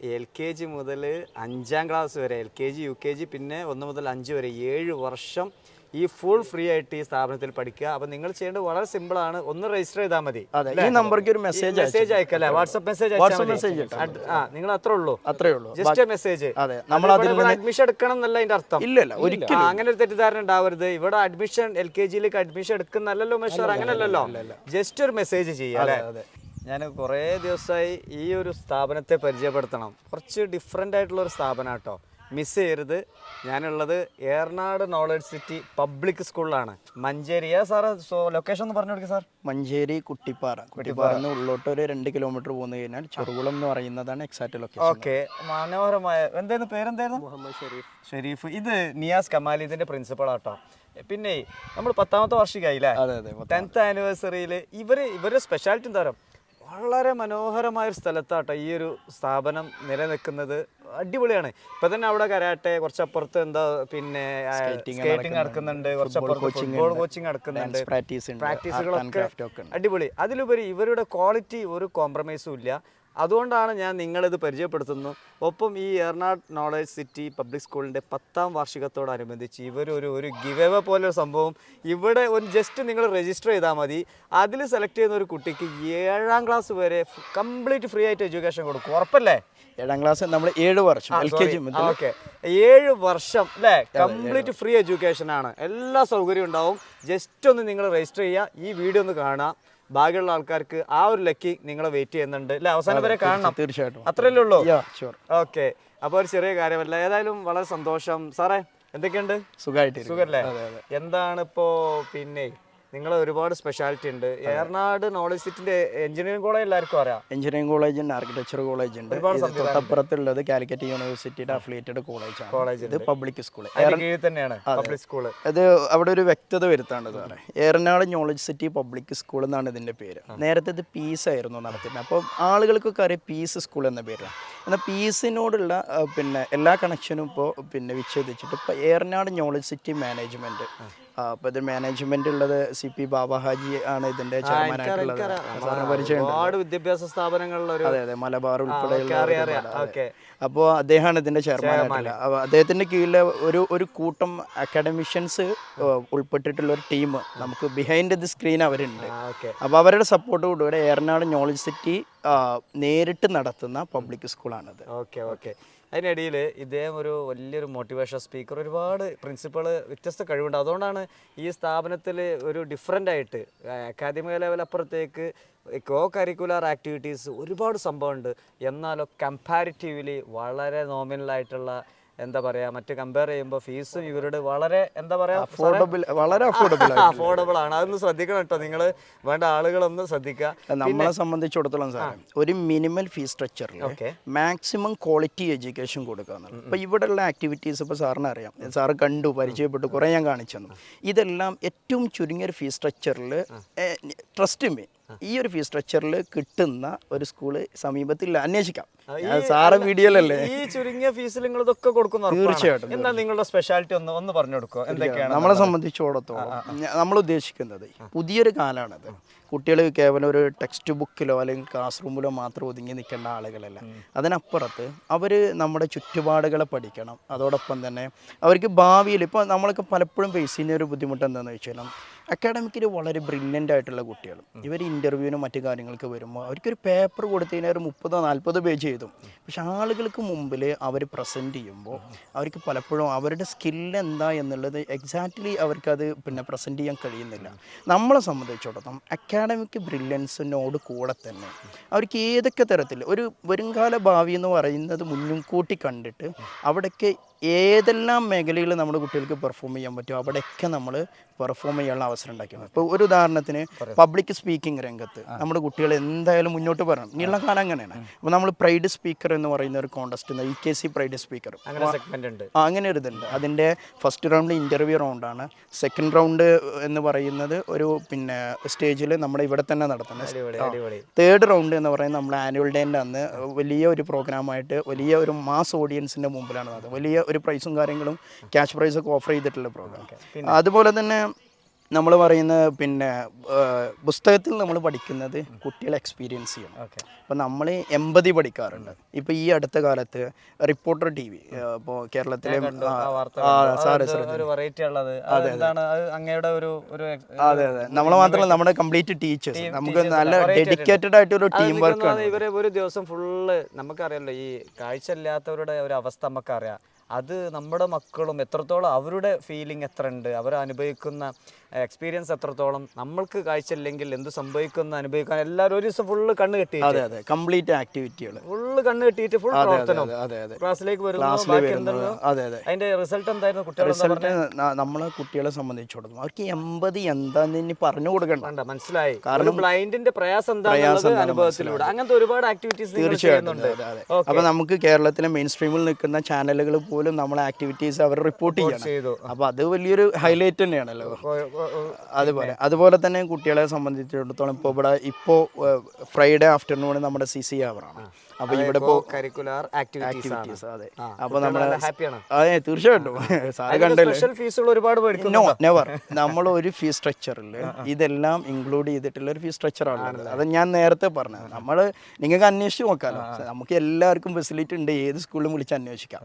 L K G മുതൽ അഞ്ചാം class വരെ L K G U K G പിന്നെ ഒന്ന് മുതൽ അഞ്ച് വരെ ഏഴ് വർഷം ഈ ഫുൾ ഫ്രീ ആയിട്ട് ഈ സ്ഥാപനത്തിൽ പഠിക്കുക. അപ്പൊ നിങ്ങൾ ചെയ്യേണ്ടത് വളരെ സിമ്പിൾ ആണ്. ഒന്ന് രജിസ്റ്റർ ചെയ്താൽ മതി. ഈ നമ്പർക്ക് ഒരു മെസ്സേജ് മെസ്സേജ് അയക്കല്ലേ വാട്സ്ആപ്പ് മെസ്സേജ് വാട്സ്ആപ്പ് മെസ്സേജ് ആ നിങ്ങൾ അത്രേ ഉള്ളൂ. അത്രേ ഉള്ളൂ ജസ്റ്റ് മെസ്സേജ് അതെ നമ്മൾ അഡ്മിഷൻ എടുക്കണം എന്നല്ല അതിന്റെ അർത്ഥം. ഇല്ല ഇല്ല ഒരിക്കലും അങ്ങനെ ഒരു തെറ്റിദ്ധാരണ ഉണ്ടാവരുത്. ഇവിടെ അഡ്മിഷൻ എൽ കെ ജിയിലേക്ക് അഡ്മിഷൻ എടുക്കുന്നല്ലോ മെഷർ അങ്ങനെയല്ലല്ലോ ജസ്റ്റ് ഒരു മെസ്സേജ് ചെയ്യാം അല്ലേ. ഞാൻ കുറേ ദിവസമായി ഈ ഒരു സ്ഥാപനത്തെ പരിചയപ്പെടുത്തണം. കുറച്ച് ഡിഫറെന്റ് ആയിട്ടുള്ള ഒരു സ്ഥാപനം കേട്ടോ മിസ് ചെയ്യരുത്. ഞാനുള്ളത് ഏർനാട് നോളജ് സിറ്റി പബ്ലിക് സ്കൂളിലാണ് മഞ്ചേരി. ഏ സാറ് ലൊക്കേഷൻ ഒന്ന് പറഞ്ഞു കൊടുക്കുക സാർ. മഞ്ചേരി കുട്ടിപ്പാറ. കുട്ടിപ്പാറന്ന് ഉള്ളോട്ട് ഒരു രണ്ട് കിലോമീറ്റർ പോന്നു കഴിഞ്ഞാൽ ചെറുകുളം എന്ന് പറയുന്നതാണ് എക്സാക്ട് ലൊക്കേഷൻ ഓക്കെ. മനോഹരമായ എന്തായിരുന്നു പേരെന്തായിരുന്നു? മുഹമ്മദ് ഷെരീഫ്. ഷെരീഫ്. ഇത് നിയാസ് കമാലിദിന്റെ ഇതിന്റെ പ്രിൻസിപ്പൾ ആട്ടോ. പിന്നെ നമ്മൾ പത്താമത്തെ അതെ ടെൻത്ത് ആനിവേഴ്സറിയിൽ ഇവർ ഇവരുടെ സ്പെഷ്യാലിറ്റി എന്താ പറയുക വളരെ മനോഹരമായ ഒരു സ്ഥലത്താട്ടോ ഈ ഒരു സ്ഥാപനം നിലനിൽക്കുന്നത്. അടിപൊളിയാണ്. ഇപ്പൊ തന്നെ അവിടെ കരാട്ടെ കുറച്ചപ്പുറത്ത് എന്താ പിന്നെ സ്കേറ്റിംഗ് നടക്കുന്നുണ്ട്. കുറച്ചപ്പുറത്ത് ഫുട്ബോൾ കോച്ചിങ് നടക്കുന്നുണ്ട്. പ്രാക്ടീസുകളൊക്കെ അടിപൊളി. അതിലുപരി ഇവരുടെ ക്വാളിറ്റി ഒരു കോംപ്രമൈസും ഇല്ല. അതുകൊണ്ടാണ് ഞാൻ നിങ്ങളിത് പരിചയപ്പെടുത്തുന്നു. ഒപ്പം ഈ എറണാട് നോളേജ് സിറ്റി പബ്ലിക് സ്കൂളിന്റെ പത്താം വാർഷികത്തോടനുബന്ധിച്ച് ഇവരൊരു ഒരു ഗിവേവ ഗിവ് പോലെ ഒരു സംഭവം. ഇവിടെ ഒരു ജസ്റ്റ് നിങ്ങൾ രജിസ്റ്റർ ചെയ്താൽ മതി. അതിൽ സെലക്ട് ചെയ്യുന്ന ഒരു കുട്ടിക്ക് ഏഴാം ക്ലാസ് വരെ കംപ്ലീറ്റ് ഫ്രീ ആയിട്ട് എഡ്യൂക്കേഷൻ കൊടുക്കും. ഉറപ്പല്ലേ? ഏഴാം ക്ലാസ് നമ്മൾ ഏഴ് വർഷം എൽ കെ ജി മുതൽ ഓക്കെ ഏഴ് വർഷം അല്ലേ കംപ്ലീറ്റ് ഫ്രീ എഡ്യൂക്കേഷൻ ആണ്. എല്ലാ സൗകര്യവും ഉണ്ടാവും. ജസ്റ്റ് ഒന്ന് നിങ്ങൾ രജിസ്റ്റർ ചെയ്യുക. ഈ വീഡിയോ ഒന്ന് കാണുക. ബാക്കിയുള്ള ആൾക്കാർക്ക് ആ ഒരു ലക്കി നിങ്ങളെ വെയിറ്റ് ചെയ്യുന്നുണ്ട്. അല്ലെ അവസാനം വരെ കാണണം. തീർച്ചയായിട്ടും. അത്രയല്ലേ ഉള്ളൂ? ഓക്കെ അപ്പോൾ ഒരു ചെറിയ കാര്യമല്ല. ഏതായാലും വളരെ സന്തോഷം. സാറേ എന്തൊക്കെയുണ്ട്? സുഖമായിട്ട് സുഖല്ലേ? എന്താണ് ഇപ്പോ പിന്നെ നിങ്ങൾ ഒരുപാട് സ്പെഷ്യാലിറ്റി ഉണ്ട്. ഏറനാട് നോളജ് സിറ്റിന്റെ എഞ്ചിനീയറിംഗ് കോളേജ് എല്ലാവർക്കും അറിയാം. എഞ്ചിനീയറിംഗ് കോളേജ് ഉണ്ട് ആർക്കിടെക്ചർ കോളേജ് ഉണ്ട്. തൊട്ടപ്പുറത്തുള്ളത് കാലിക്കറ്റ് യൂണിവേഴ്സിറ്റിയുടെ അഫിലിയേറ്റഡ് കോളേജ് കോളേജ് ഇത് പബ്ലിക് സ്കൂൾ കീഴിൽ തന്നെയാണ് പബ്ലിക് സ്കൂൾ അത് അവിടെ ഒരു വ്യക്തത വരുത്താണ് സാറേ Eranad knowledge city public school എന്നാണ് ഇതിന്റെ പേര്. നേരത്തെ ഇത് പീസ് ആയിരുന്നു നടത്തിയിരുന്നത്. അപ്പോൾ ആളുകൾക്കൊക്കെ അറിയാം പീസ് സ്കൂൾ എന്ന പേരാണ് എന്നാൽ പീസിനോടുള്ള പിന്നെ എല്ലാ കണക്ഷനും ഇപ്പോൾ പിന്നെ വിച്ഛേദിച്ചിട്ട് ഇപ്പോൾ ഏറനാട് നോളജ് സിറ്റി മാനേജ്മെന്റ് അപ്പോൾ ഇത് മാനേജ്മെന്റ് ഉള്ളത് സി പി ബാബാഹാജി ആണ് ഇതിന്റെ ചെയർമാനായിട്ടുള്ളത് ഒരുപാട് വിദ്യാഭ്യാസ സ്ഥാപനങ്ങളിലൊരു അതെ അതെ മലബാർ ഉൾപ്പെടെ ഉൾപ്പെടെയുള്ള അപ്പോൾ അദ്ദേഹമാണ് ഇതിന്റെ ചെയർമാൻ അദ്ദേഹത്തിന്റെ കീഴിലെ കീഴിൽ ഒരു ഒരു കൂട്ടം അക്കാഡമിഷ്യൻസ് ഉൾപ്പെട്ടിട്ടുള്ള ഒരു ടീം നമുക്ക് ബിഹൈൻഡ് ദി സ്ക്രീൻ അവരുണ്ട്. അപ്പോൾ അവരുടെ സപ്പോർട്ട് കൂടെ ഏറനാട് നോളജ് സിറ്റി നേരിട്ട് നടത്തുന്ന പബ്ലിക് സ്കൂളാണിത് ഓക്കെ ഓക്കെ. അതിനിടയിൽ ഇദ്ദേഹം ഒരു വലിയൊരു മോട്ടിവേഷൻ സ്പീക്കർ ഒരുപാട് പ്രിൻസിപ്പൾ വ്യത്യസ്ത കഴിവുണ്ട്. അതുകൊണ്ടാണ് ഈ സ്ഥാപനത്തിൽ ഒരു ഡിഫറെന്റ് ആയിട്ട് അക്കാദമിക ലെവൽ അപ്പുറത്തേക്ക് കോ കരിക്കുലർ ആക്ടിവിറ്റീസ് ഒരുപാട് സംഭവമുണ്ട്. എന്നാലോ കമ്പാരിറ്റീവ്ലി വളരെ നോമിനലായിട്ടുള്ള എന്താ പറയാ മറ്റ് കമ്പയർ ചെയ്യുമ്പോൾ ഫീസും ഇവരുടെ വളരെ എന്താ പറയാ അഫോർഡബിൾ വളരെ അഫോർഡബിൾ അഫോർഡബിൾ ആണ്. അതൊന്ന് ശ്രദ്ധിക്കണം കേട്ടോ നിങ്ങൾ വേണ്ട ആളുകളൊന്ന് ശ്രദ്ധിക്കുക. നമ്മളെ സംബന്ധിച്ചിടത്തോളം സാർ ഒരു മിനിമൽ ഫീസ് സ്ട്രക്ചറിൽ ഓക്കെ. മാക്സിമം ക്വാളിറ്റി എഡ്യൂക്കേഷൻ കൊടുക്കുക എന്നുള്ളത്. ഇവിടെ ഇവിടെയുള്ള ആക്ടിവിറ്റീസ് ഇപ്പോൾ സാറിന് അറിയാം. സാർ കണ്ടു പരിചയപ്പെട്ടു കുറേ ഞാൻ കാണിച്ചു തന്നു. ഇതെല്ലാം ഏറ്റവും ചുരുങ്ങിയൊരു ഫീസ് സ്ട്രക്ചറിൽ ട്രസ്റ്റ് മീ ഈ ഒരു ഫീസ് സ്ട്രക്ചറിൽ കിട്ടുന്ന ഒരു സ്കൂൾ സമീപത്തിൽ അന്വേഷിക്കാം. സാറ് വീഡിയോയിലല്ലേ? ഈ ചുരുങ്ങിയ ഫീസിൽ നിങ്ങൾ ഇതൊക്കെ കൊടുക്കുന്ന തീർച്ചയായിട്ടും, എന്താ നിങ്ങളുടെ സ്പെഷ്യാലിറ്റി ഒന്ന് ഒന്ന് പറഞ്ഞു കൊടുക്കുക എന്തൊക്കെയാണ് നമ്മളെ സംബന്ധിച്ചിടത്തോളം നമ്മൾ ഉദ്ദേശിക്കുന്നത് പുതിയൊരു കാലമാണത് കുട്ടികൾ കേവലം ഒരു ടെക്സ്റ്റ് ബുക്കിലോ അല്ലെങ്കിൽ ക്ലാസ് റൂമിലോ മാത്രം ഒതുങ്ങി നിൽക്കേണ്ട ആളുകളല്ല. അതിനപ്പുറത്ത് അവർ നമ്മുടെ ചുറ്റുപാടുകളെ പഠിക്കണം. അതോടൊപ്പം തന്നെ അവർക്ക് ഭാവിയിൽ ഇപ്പോൾ നമ്മളൊക്കെ പലപ്പോഴും ഫേസ് ചെയ്യുന്ന ഒരു ബുദ്ധിമുട്ട് എന്താണെന്ന് വെച്ചാൽ അക്കാഡമിക്കിൽ വളരെ ബ്രില്യന്റ് ആയിട്ടുള്ള കുട്ടികൾ ഇവർ ഇന്റർവ്യൂവിനും മറ്റു കാര്യങ്ങൾക്ക് വരുമ്പോൾ അവർക്കൊരു പേപ്പർ കൊടുത്തതിനാൽ ഒരു മുപ്പതോ നാൽപ്പതോ പേജ് എഴുതും. പക്ഷെ ആളുകൾക്ക് മുമ്പിൽ അവർ പ്രസന്റ് ചെയ്യുമ്പോൾ അവർക്ക് പലപ്പോഴും അവരുടെ സ്കില്ല് എന്താ എന്നുള്ളത് എക്സാക്ട്ലി അവർക്കത് പിന്നെ പ്രസന്റ് ചെയ്യാൻ കഴിയുന്നില്ല. നമ്മളെ സംബന്ധിച്ചിടത്തോളം അക്കാഡമിക് ബ്രില്യൻസിനോട് കൂടെ തന്നെ അവർക്ക് ഏതൊക്കെ തരത്തിൽ ഒരു വരുംകാല ഭാവി എന്ന് പറയുന്നത് മുന്നും കൂട്ടി കണ്ടിട്ട് അവിടേക്ക് ഏതെല്ലാം മേഖലയിൽ നമ്മുടെ കുട്ടികൾക്ക് പെർഫോം ചെയ്യാൻ പറ്റും അവിടെയൊക്കെ നമ്മൾ പെർഫോം ചെയ്യാനുള്ള അവസരം ഉണ്ടാക്കി ഇപ്പോൾ ഒരു ഉദാഹരണത്തിന് പബ്ലിക് സ്പീക്കിംഗ് രംഗത്ത് നമ്മുടെ കുട്ടികൾ എന്തായാലും മുന്നോട്ട് വരണം. ഇനിയുള്ള കാലം അങ്ങനെയാണ്. അപ്പോൾ നമ്മൾ പ്രൈഡ് സ്പീക്കർ എന്ന് പറയുന്ന ഒരു contest E K C pride speaker അങ്ങനെ ഉണ്ട്. ഒരു ഇതുണ്ട്. അതിന്റെ ഫസ്റ്റ് റൗണ്ട് ഇന്റർവ്യൂ റൗണ്ടാണ് സെക്കൻഡ് റൗണ്ട് എന്ന് പറയുന്നത് ഒരു പിന്നെ സ്റ്റേജിൽ നമ്മുടെ ഇവിടെ തന്നെ നടത്തുന്നത് തേർഡ് റൗണ്ട് എന്ന് പറയുന്നത് നമ്മൾ ആനുവൽ ഡേന്റെ അന്ന് വലിയ ഒരു പ്രോഗ്രാമായിട്ട് വലിയ ഒരു മാസ് ഓഡിയൻസിന്റെ മുമ്പിലാണ് നടത്തുന്നത് വലിയ ഒരു പ്രൈസും കാര്യങ്ങളും ക്യാഷ് പ്രൈസൊക്കെ ഓഫർ ചെയ്തിട്ടുള്ള പ്രോഗ്രാം അതുപോലെ തന്നെ നമ്മൾ പറയുന്ന പിന്നെ പുസ്തകത്തിൽ നമ്മൾ പഠിക്കുന്നത് കുട്ടികളെ എക്സ്പീരിയൻസ് ചെയ്യണം. അപ്പോൾ നമ്മൾ എൺപതി പഠിക്കാറുണ്ട്. ഇപ്പോൾ ഈ അടുത്ത കാലത്ത് റിപ്പോർട്ടർ ടി വി ഇപ്പോൾ കേരളത്തിലെ അത് അതെ നമ്മൾ മാത്രമല്ല നമ്മുടെ കംപ്ലീറ്റ് ടീച്ചേഴ്സ് നമുക്ക് നല്ല ഡെഡിക്കേറ്റഡ് ആയിട്ട് ഒരു ടീം വർക്ക് ആണ്. ഇവരെ ഒരു ദിവസം ഫുള്ള് നമുക്കറിയാലോ ഈ കാഴ്ച ഇല്ലാത്തവരുടെ ഒരു അവസ്ഥ നമുക്കറിയാം. അത് നമ്മുടെ മക്കളും എത്രത്തോളം അവരുടെ ഫീലിംഗ് എത്ര ഉണ്ട് അവർ അനുഭവിക്കുന്ന എക്സ്പീരിയൻസ് എത്രത്തോളം നമ്മൾക്ക് കാഴ്ച ഇല്ലെങ്കിൽ എന്ത് സംഭവിക്കുന്ന അനുഭവിക്കാൻ എല്ലാവരും ഒരു ദിവസം ഫുള്ള് കണ്ണ് അതെ കെട്ടിയിട്ട് അതെ കംപ്ലീറ്റ് ആക്ടിവിറ്റികൾ ഫുള്ള് കണ്ണ് കെട്ടിയിട്ട് ഫുൾ അതെ പ്രവർത്തനം. അതെ അതെ അതെ. ക്ലാസ്സിലേക്ക് വരുന്നു അതെ അതെ. അതിന്റെ റിസൾട്ട് എന്തായിരുന്നു? കുട്ടികൾ റിസൾട്ട് നമ്മളെ കുട്ടികളെ സംബന്ധിച്ചിടത്തോളം അവർക്ക് എൺപത് എന്താന്ന് ഇനി പറഞ്ഞു കൊടുക്കണ്ട മനസ്സിലായി. കാരണം ബ്ലൈൻഡിന്റെ പ്രയാസം എന്താണെന്നുള്ളത് അനുഭവത്തിലൂടെ. അങ്ങനത്തെ ഒരുപാട് ആക്ടിവിറ്റീസ് തീർച്ചയായിട്ടും. അതെ അതെ. അപ്പൊ നമുക്ക് കേരളത്തിലെ മെയിൻ സ്ട്രീമിൽ നിൽക്കുന്ന ചാനലുകൾ പോലും നമ്മളെ ആക്ടിവിറ്റീസ് അവർ റിപ്പോർട്ട് ചെയ്യണം. അപ്പോൾ അപ്പൊ അത് വലിയൊരു ഹൈലൈറ്റ് തന്നെയാണല്ലോ. അതുപോലെ അതുപോലെ തന്നെ കുട്ടികളെ സംബന്ധിച്ചിടത്തോളം ഇപ്പോൾ ഇവിടെ ഇപ്പോൾ ഫ്രൈഡേ ആഫ്റ്റർനൂൺ നമ്മുടെ സി സി അവറാണ് അപ്പൊ ഇവിടെ കരിക്കുലർ ആക്ടിവിറ്റീസ് അതെ. അപ്പൊ തീർച്ചയായിട്ടും. സാറ് കണ്ടല്ലേ? സ്പെഷ്യൽ ഫീസുകൾ ഒരുപാട് നോ നെവർ നമ്മൾ ഒരു ഫീ സ്ട്രക്ചറിൽ ഇതെല്ലാം ഇൻക്ലൂഡ് ചെയ്തിട്ടുള്ള ഒരു ഫീ സ്ട്രക്ചർ ആണ് അത് ഞാൻ നേരത്തെ പറഞ്ഞത്. നമ്മൾ നിങ്ങൾക്ക് അന്വേഷിച്ച് നോക്കാമല്ലോ നമുക്ക് എല്ലാവർക്കും ഫെസിലിറ്റി ഉണ്ട്. ഏത് സ്കൂളിലും വിളിച്ച് അന്വേഷിക്കാം.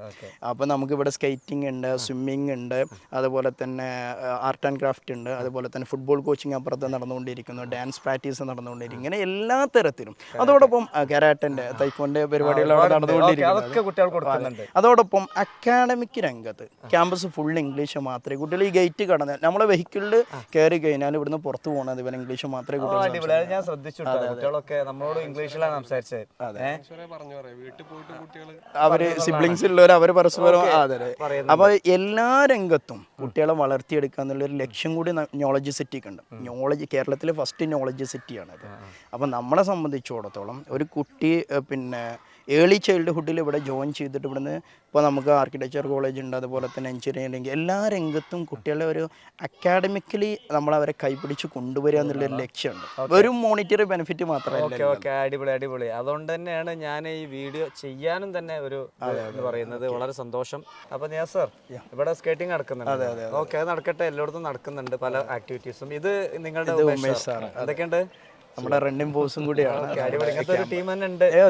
അപ്പോൾ നമുക്ക് ഇവിടെ സ്കേറ്റിംഗ് ഉണ്ട് സ്വിമ്മിംഗ് ഉണ്ട് അതുപോലെ തന്നെ ആർട്ട് ആൻഡ് ക്രാഫ്റ്റ് ഉണ്ട് അതുപോലെ തന്നെ ഫുട്ബോൾ കോച്ചിങ് അപ്പുറത്ത് നടന്നുകൊണ്ടിരിക്കുന്നു ഡാൻസ് പ്രാക്ടീസ് നടന്നുകൊണ്ടിരിക്കുന്നു. ഇങ്ങനെ എല്ലാ തരത്തിലും. അതോടൊപ്പം കരാട്ടന്റെ തൈക്കോന്റെ പരിപാടികളാണ് നടന്നുകൊണ്ടിരിക്കുന്നത്. അതൊക്കെ കുട്ടികൾ കൊടുക്കുന്നുണ്ട്. അതോടൊപ്പം അക്കാഡമിക് രംഗത്ത് ക്യാമ്പസ് ഫുൾ ഇംഗ്ലീഷ് മാത്രമേ കുട്ടികൾ ഈ ഗേറ്റ് കടന്ന് നമ്മളെ വെഹിക്കിളിൽ കയറി കഴിഞ്ഞാൽ ഇവിടുന്ന് പുറത്ത് പോകണത് ഇവർ ഇംഗ്ലീഷ് മാത്രമേ കുട്ടികൾ ഞാൻ ശ്രദ്ധിച്ചു കുട്ടികളൊക്കെ നമ്മളോട് ഇംഗ്ലീഷിലാണ് സംസാരിച്ചത്? അവർ സിബ്ലിങ്സ് ഉള്ളവർ അവർ പരസ്പരം അതെ അപ്പൊ എല്ലാ രംഗത്തും കുട്ടികളെ വളർത്തിയെടുക്കുക എന്നുള്ള ഒരു ലക്ഷ്യം കൂടി നോളജ് സിറ്റിക്ക് ഉണ്ട്. നോളജ് കേരളത്തിലെ ഫസ്റ്റ് നോളജ് സിറ്റിയാണ് അപ്പം നമ്മളെ സംബന്ധിച്ചിടത്തോളം ഒരു കുട്ടി ഏഹ്, പിന്നെ ഏർലി ചൈൽഡ്ഹുഡിൽ ഇവിടെ ജോയിൻ ചെയ്തിട്ട് ഇവിടുന്ന് ഇപ്പോൾ നമുക്ക് ആർക്കിടെക്ചർ കോളേജ് ഉണ്ട് അതുപോലെ തന്നെ എഞ്ചിനീയറിംഗ് എല്ലാ രംഗത്തും കുട്ടികളെ ഒരു അക്കാഡമിക്കലി നമ്മൾ അവരെ കൈപിടിച്ച് കൊണ്ടുവരിക എന്നുള്ളൊരു ലക്ഷ്യമുണ്ട്. വെറും മോണിറ്ററി ബെനിഫിറ്റ് മാത്രമല്ല ഓക്കെ ഓക്കെ അടിപൊളി അടിപൊളി. അതുകൊണ്ട് തന്നെയാണ് ഞാൻ ഈ വീഡിയോ ചെയ്യാനും തന്നെ ഒരു എന്ന് പറയുന്നത് വളരെ സന്തോഷം. അപ്പൊ ഞാൻ സർ ഇവിടെ സ്കേറ്റിംഗ് നടക്കുന്നുണ്ട്. ഓക്കെ അത് നടക്കട്ടെ. എല്ലായിടത്തും നടക്കുന്നുണ്ട്. പല ആക്ടിവിറ്റീസും ഇത് നിങ്ങളുടെ എന്തൊക്കെയുണ്ട്? നമ്മുടെ റണ്ണിങ് ബോസും കൂടിയാണ്.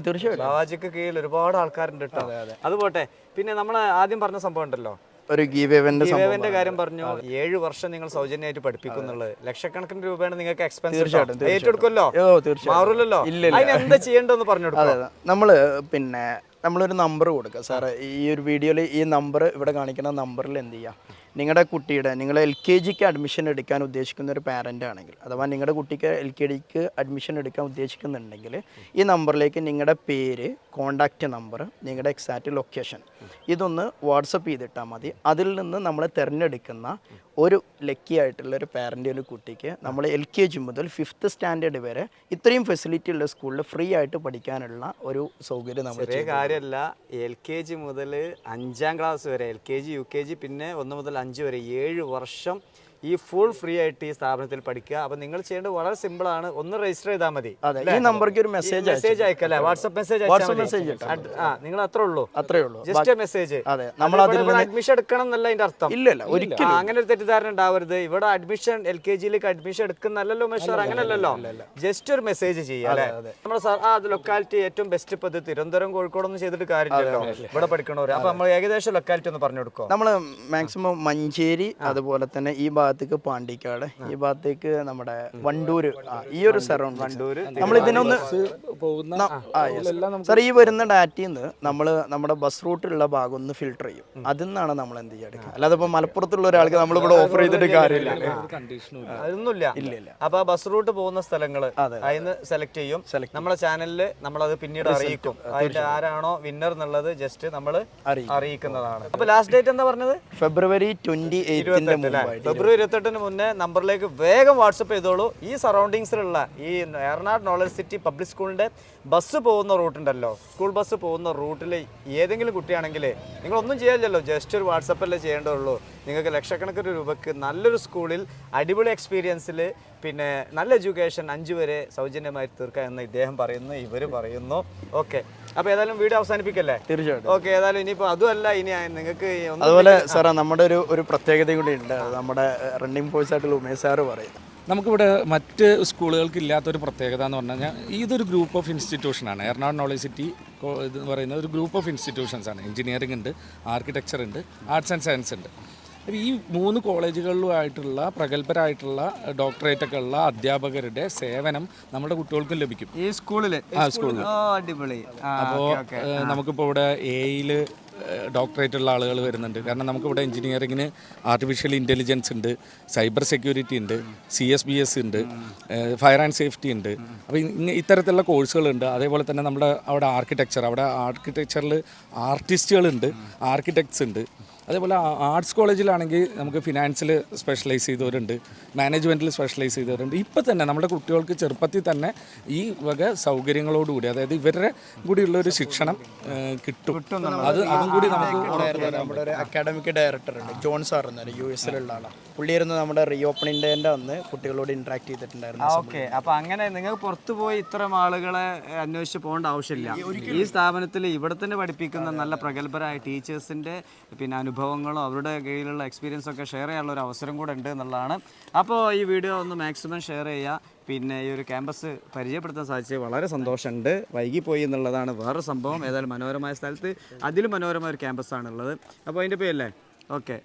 തീർച്ചയായിട്ടും കീഴിൽ ഒരുപാട് ആൾക്കാരുണ്ട് കേട്ടോ. അത് പോട്ടെ. പിന്നെ നമ്മൾ ആദ്യം പറഞ്ഞ സംഭവം ഉണ്ടല്ലോ. ഒരു കാര്യം പറഞ്ഞു. ഏഴ് വർഷം നിങ്ങൾ സൗജന്യമായിട്ട് പഠിപ്പിക്കുന്നുള്ളത് ലക്ഷക്കണക്കിന് രൂപയാണ് നിങ്ങൾക്ക് എക്സ്പെൻസ് ഏറ്റെടുക്കുമല്ലോ? മാറില്ലല്ലോ എന്താ ചെയ്യേണ്ടതെന്ന് പറഞ്ഞു നമ്മൾ പിന്നെ നമ്മളൊരു നമ്പർ കൊടുക്കുക സാറേ ഈ ഒരു വീഡിയോയിൽ ഈ നമ്പർ ഇവിടെ കാണിക്കുന്ന നമ്പറിൽ എന്ത് ചെയ്യുക നിങ്ങളുടെ കുട്ടിയുടെ നിങ്ങൾ എൽ കെ ജിക്ക് അഡ്മിഷൻ എടുക്കാൻ ഉദ്ദേശിക്കുന്ന ഒരു പാരന്റ് ആണെങ്കിൽ അഥവാ നിങ്ങളുടെ കുട്ടിക്ക് എൽ കെ ജിക്ക് അഡ്മിഷൻ എടുക്കാൻ ഉദ്ദേശിക്കുന്നുണ്ടെങ്കിൽ ഈ നമ്പറിലേക്ക് നിങ്ങളുടെ പേര് കോണ്ടാക്റ്റ് നമ്പർ നിങ്ങളുടെ എക്സാക്റ്റ് ലൊക്കേഷൻ ഇതൊന്ന് വാട്സപ്പ് ചെയ്തിട്ടാൽ മതി. അതിൽ നിന്ന് നമ്മൾ തിരഞ്ഞെടുക്കുന്ന ഒരു ലക്കി ആയിട്ടുള്ള ഒരു പാരന്റ് ഒരു കുട്ടിക്ക് നമ്മൾ എൽ കെ ജി മുതൽ ഫിഫ്ത്ത് സ്റ്റാൻഡേർഡ് വരെ ഇത്രയും ഫെസിലിറ്റി ഉള്ള സ്കൂളിൽ ഫ്രീ ആയിട്ട് പഠിക്കാനുള്ള ഒരു സൗകര്യം നമ്മൾ ചെറിയ കാര്യമല്ല എൽ കെ ജി മുതൽ അഞ്ചാം ക്ലാസ് വരെ L K G U K G പിന്നെ ഒന്ന് മുതൽ അഞ്ച് വരെ ഏഴ് വർഷം ഈ ഫുൾ ഫ്രീ ആയിട്ട് ഈ സ്ഥാപനത്തിൽ പഠിക്കുക. അപ്പൊ നിങ്ങൾ ചെയ്യേണ്ടത് വളരെ സിമ്പിൾ ആണ്. ഒന്ന് രജിസ്റ്റർ ചെയ്താൽ മതി. ഈ നമ്പർക്ക് ഒരു മെസ്സേജ് മെസ്സേജ് അയക്കല്ലേ? വാട്സ്ആപ്പ് മെസ്സേജ് മെസ്സേജ് ആ നിങ്ങൾ അത്രേ ഉള്ളൂ. അത്രേ ഉള്ളൂ. ജസ്റ്റ് മെസ്സേജ് അതെ നമ്മൾ അഡ്മിഷൻ എടുക്കണം എന്നല്ല അതിന്റെ അർത്ഥം. ഇല്ല ഇല്ല ഒരിക്കലും അങ്ങനെ ഒരു തെറ്റിദ്ധാരണ ഉണ്ടാവരുത്. ഇവിടെ അഡ്മിഷൻ എൽ കെ ജിയിലേക്ക് അഡ്മിഷൻ എടുക്കുന്നല്ലോ മെഷർ അങ്ങനെയല്ലല്ലോ ജസ്റ്റ് ഒരു മെസ്സേജ് ചെയ്യുക അല്ലേ? നമ്മുടെ സാർ ആ ലൊക്കാലിറ്റി ഏറ്റവും ബെസ്റ്റ് ഇപ്പൊ തിരുവനന്തപുരം കോഴിക്കോട് ഒന്നും ചെയ്തിട്ട് കാര്യമില്ലല്ലോ ഇവിടെ പഠിക്കണവര്. അപ്പൊ നമ്മൾ ഏകദേശം ലൊക്കാലിറ്റി ഒന്ന് പറഞ്ഞു കൊടുക്കോ നമ്മൾ മാക്സിമം മഞ്ചേരി അതുപോലെ തന്നെ ഈ ഭാഗത്തേക്ക് പാണ്ടിക്കാട് ഈ ഭാഗത്തേക്ക് നമ്മുടെ വണ്ടൂര്. ആ, ഈ ഒരു സറൗണ്ട് വണ്ടൂര്, നമ്മൾ ഇതിനൊന്ന് പോകുന്ന സർ ഈ വരുന്ന ഡാറ്റയിൽ നിന്ന് നമ്മൾ നമ്മുടെ ബസ് റൂട്ടിലുള്ള ഭാഗം ഒന്ന് ഫിൽട്ടർ ചെയ്യും. അതിൽ നിന്നാണ് നമ്മൾ എന്ത് ചെയ്യുക എടുക്കുക. അല്ലാതെ ഇപ്പൊ മലപ്പുറത്തുള്ള ഒരാൾക്ക് നമ്മൾ ഇവിടെ ഓഫർ ചെയ്തിട്ട് കാര്യമില്ല. അതൊന്നുമില്ല. ഇല്ല ഇല്ല. അപ്പൊ ആ ബസ് റൂട്ട് പോകുന്ന സ്ഥലങ്ങൾ അതെ. അതിന് സെലക്ട് ചെയ്യും. നമ്മുടെ നമ്മളെ ചാനലിൽ നമ്മൾ അത് പിന്നീട് അറിയിക്കും. അതിന്റെ ആരാണോ വിന്നർ എന്നുള്ളത് ജസ്റ്റ് നമ്മൾ അറിയിക്കും. അറിയിക്കുന്നതാണ്. അപ്പൊ ലാസ്റ്റ് ഡേറ്റ് എന്താ പറഞ്ഞത്? ഫെബ്രുവരി ട്വന്റി എയ്റ്റിന്റെ മുമ്പായിട്ട്. ഫെബ്രുവരി ഇരുപത്തെട്ടിന് മുന്നേ നമ്പറിലേക്ക് വേഗം വാട്സപ്പ് ചെയ്തോളൂ. ഈ സറൗണ്ടിങ്സിലുള്ള ഈ എറണാട് നോളജ് സിറ്റി പബ്ലിക് സ്കൂളിന്റെ ബസ് പോകുന്ന റൂട്ടുണ്ടല്ലോ സ്കൂൾ ബസ് പോകുന്ന റൂട്ടിൽ ഏതെങ്കിലും കുട്ടിയാണെങ്കിൽ നിങ്ങളൊന്നും ചെയ്യാനില്ലല്ലോ ജസ്റ്റ് ഒരു വാട്സപ്പല്ലേ ചെയ്യേണ്ടതുള്ളൂ. നിങ്ങൾക്ക് ലക്ഷക്കണക്കിന് രൂപക്ക് നല്ലൊരു സ്കൂളിൽ അടിപൊളി എക്സ്പീരിയൻസിൽ പിന്നെ നല്ല എഡ്യൂക്കേഷൻ അഞ്ച് വരെ സൗജന്യമായി തീർക്കാം എന്ന് ഇദ്ദേഹം പറയുന്നു ഇവർ പറയുന്നു. ഓക്കെ അപ്പോൾ ഏതായാലും വീഡിയോ അവസാനിപ്പിക്കല്ലേ? തീർച്ചയായിട്ടും. ഓക്കെ ഏതായാലും ഇനിയിപ്പോ അതുമല്ല ഇനി നിങ്ങൾക്ക് അതുപോലെ സാറേ നമ്മുടെ ഒരു ഒരു പ്രത്യേകത കൂടി ഉണ്ട്. നമ്മുടെ റണ്ണിങ് ഫോഴ്സ് ആയിട്ടുള്ള ഉമേഷ് സാറ് പറയും. നമുക്കിവിടെ മറ്റ് സ്കൂളുകൾക്ക് ഇല്ലാത്തൊരു പ്രത്യേകത എന്ന് പറഞ്ഞു കഴിഞ്ഞാൽ ഇതൊരു ഗ്രൂപ്പ് ഓഫ് ഇൻസ്റ്റിറ്റ്യൂഷനാണ് എറണാകുളം നോളജ് സിറ്റി ഇത് പറയുന്ന ഒരു ഗ്രൂപ്പ് ഓഫ് ഇൻസ്റ്റിറ്റ്യൂഷൻസ് ആണ്. എഞ്ചിനീയറിംഗ് ഉണ്ട് ആർക്കിടെക്ചർ ഉണ്ട് ആർട്സ് ആൻഡ് സയൻസ് ഉണ്ട്. അപ്പോൾ ഈ മൂന്ന് കോളേജുകളിലുമായിട്ടുള്ള പ്രഗത്ഭരായിട്ടുള്ള ഡോക്ടറേറ്റ് ഒക്കെ ഉള്ള അധ്യാപകരുടെ സേവനം നമ്മുടെ കുട്ടികൾക്കും ലഭിക്കും. ഈ സ്കൂളിൽ ആ, സ്കൂളിൽ അടിപൊളി. അപ്പോൾ. നമുക്കിപ്പോൾ ഇവിടെ എയിൽ ഡോക്ടറേറ്റ് ഉള്ള ആളുകൾ വരുന്നുണ്ട്. കാരണം നമുക്കിവിടെ എഞ്ചിനീയറിങ്ങിന് ആർട്ടിഫിഷ്യൽ ഇന്റലിജൻസ് ഉണ്ട് സൈബർ സെക്യൂരിറ്റി ഉണ്ട് സി എസ് ബി എസ് ഉണ്ട് ഫയർ ആൻഡ് സേഫ്റ്റി ഉണ്ട്. അപ്പോൾ ഇത്തരത്തിലുള്ള കോഴ്സുകളുണ്ട്. അതേപോലെ തന്നെ നമ്മുടെ അവിടെ ആർക്കിടെക്ചർ അവിടെ ആർക്കിടെക്ചറിൽ ആർട്ടിസ്റ്റുകളുണ്ട് ആർക്കിടെക്ട്സ് ഉണ്ട്. അതേപോലെ ആർട്സ് കോളേജിലാണെങ്കിൽ നമുക്ക് ഫിനാൻസിൽ സ്പെഷ്യലൈസ് ചെയ്തവരുണ്ട് മാനേജ്മെന്റിൽ സ്പെഷ്യലൈസ് ചെയ്തവരുണ്ട്. ഇപ്പം തന്നെ നമ്മുടെ കുട്ടികൾക്ക് ചെറുപ്പത്തിൽ തന്നെ ഈ വക സൗകര്യങ്ങളോടുകൂടി അതായത് ഇവരുടെ കൂടിയുള്ള ഒരു ശിക്ഷണം കിട്ടും. അത് അതും കൂടി നമുക്ക് നമ്മുടെ ഒരു അക്കാഡമിക് ഡയറക്ടർ ഉണ്ട് ജോൺ സാർ എന്നാണ് യു എസിലുള്ള ആളാണ്. പുള്ളിയായിരുന്നു നമ്മുടെ റീ ഓപ്പണിംഗ് ഡേന്റെ അന്ന് കുട്ടികളോട് ഇന്ററാക്ട് ചെയ്തിട്ടുണ്ടായിരുന്നു. ഓക്കെ അപ്പൊ അങ്ങനെ നിങ്ങൾ പുറത്തു പോയി ഇത്തരം ആളുകളെ അന്വേഷിച്ച് പോകേണ്ട ആവശ്യമില്ല. ഈ സ്ഥാപനത്തിൽ ഇവിടെ തന്നെ പഠിപ്പിക്കുന്ന നല്ല പ്രഗത്ഭരായ ടീച്ചേഴ്സിന്റെ പിന്നെ അനുഭവങ്ങളും അവരുടെ കയ്യിലുള്ള എക്സ്പീരിയൻസ് ഒക്കെ ഷെയർ ചെയ്യാനുള്ള ഒരു അവസരം കൂടെ ഉണ്ട് എന്നുള്ളതാണ്. അപ്പോൾ ഈ വീഡിയോ ഒന്ന് മാക്സിമം ഷെയർ ചെയ്യുക. പിന്നെ ഈ ഒരു ക്യാമ്പസ് പരിചയപ്പെടുത്താൻ സാധിച്ചത് വളരെ സന്തോഷമുണ്ട്. വൈകിപ്പോയി എന്നുള്ളതാണ് വേറെ സംഭവം. ഏതായാലും മനോഹരമായ സ്ഥലത്ത് അതിലും മനോഹരമായ ഒരു ക്യാമ്പസാണുള്ളത് അപ്പോൾ അതിന്റെ പേരല്ലേ? ഓക്കെ